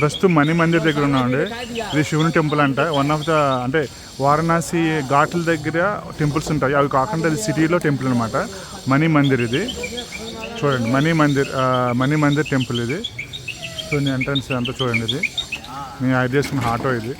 ప్రస్తుతం మణి మందిర్ దగ్గర ఉన్నామండి. ఇది శివుని టెంపుల్ అంట. వన్ ఆఫ్ ద అంటే వారణాసి ఘాట్ల దగ్గర టెంపుల్స్ ఉంటాయి. అవి కాకుండా ఇది సిటీలో టెంపుల్ అనమాట మణి మందిర్ ఇది. చూడండి మణి మందిర్ మణి మందిర్ టెంపుల్ ఇది. చూడండి ఎంట్రన్స్ అంతా చూడండి ఇది. నేను ఐదు చేసిన ఆటో ఇది.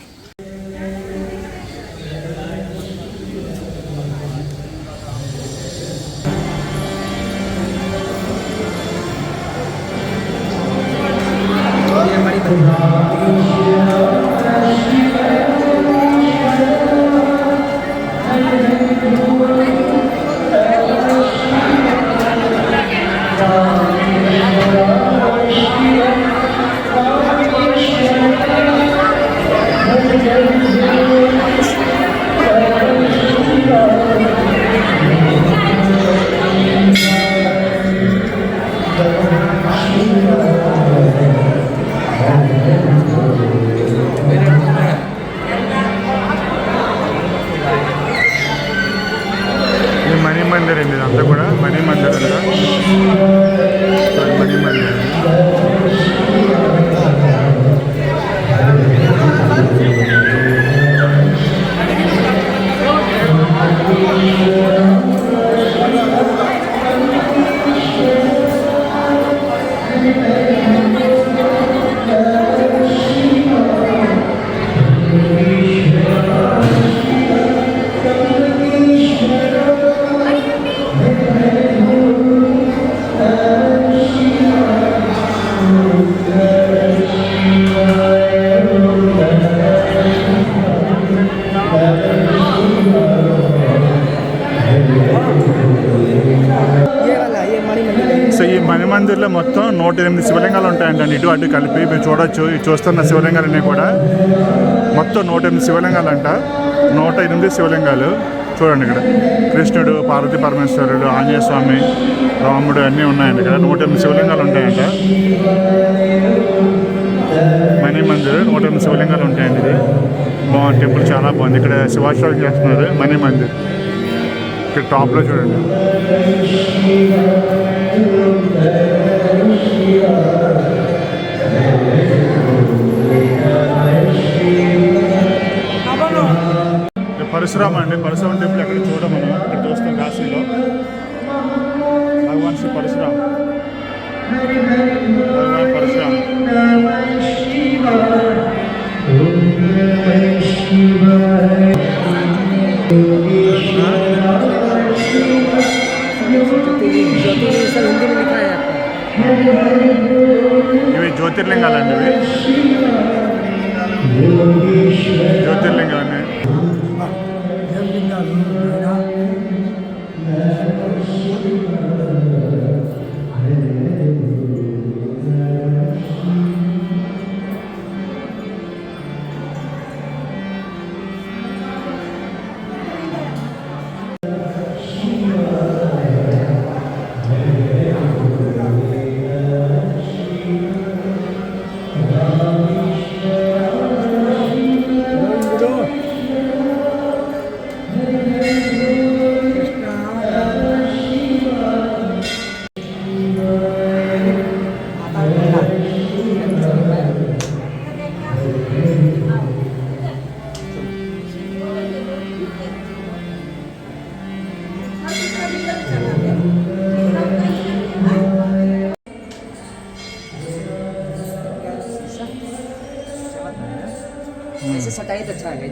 సో మందిర్లో మొత్తం నూట ఎనిమిది శివలింగాలు ఉంటాయండి ఇటు అటు కలిపి మీరు చూడొచ్చు. ఇవి చూస్తున్న శివలింగాలన్నీ కూడా మొత్తం నూట ఎనిమిది శివలింగాలు అంట నూట ఎనిమిది శివలింగాలు. చూడండి ఇక్కడ. కృష్ణుడు పార్వతీ పరమేశ్వరుడు ఆంజనేయ స్వామి రాముడు అన్నీ ఉన్నాయండి ఇక్కడ. నూట ఎనిమిది శివలింగాలు ఉంటాయంట. మణి మందిర్ నూట ఎనిమిది శివలింగాలు ఉంటాయండి ఇది. బాగుంది. టెంపుల్ చాలా బాగుంది. ఇక్కడ శివాశ్వరం చేస్తున్నారు మణి మందిర్. ఇక్కడ టాప్లో చూడండి. పరశురామ అండి పరశురామ టెంపుల్ ఎక్కడ చూడడం జ్యోతిర్లింగాలండి ఇవి हम्म। ऐसे सकाळीच तो अच्छा आहे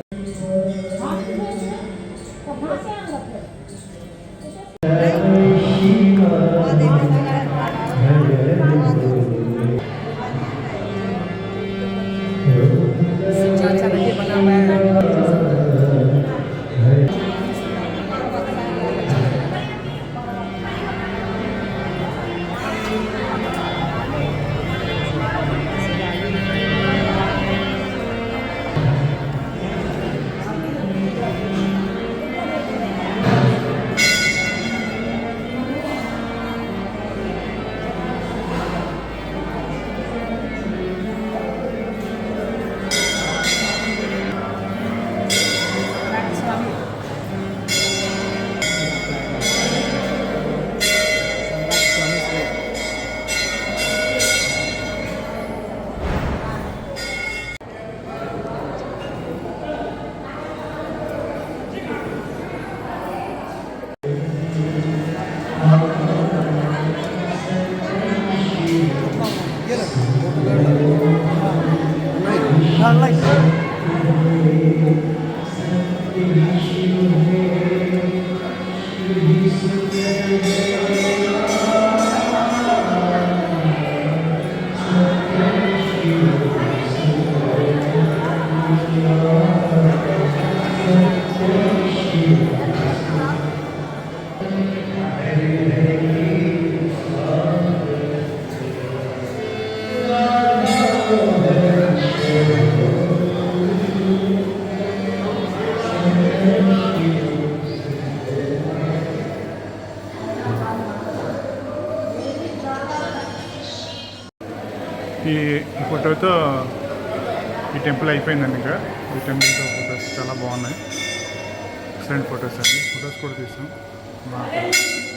ఈ ఈ ఫోటోతో ఈ టెంపుల్ అయిపోయిందండి ఇంకా. ఈ టెంపుల్తో ఫొటోస్ చాలా బాగున్నాయి. ఎక్సలెంట్ ఫొటోస్ అండి. ఫొటోస్ కూడా తీసాం. బాగా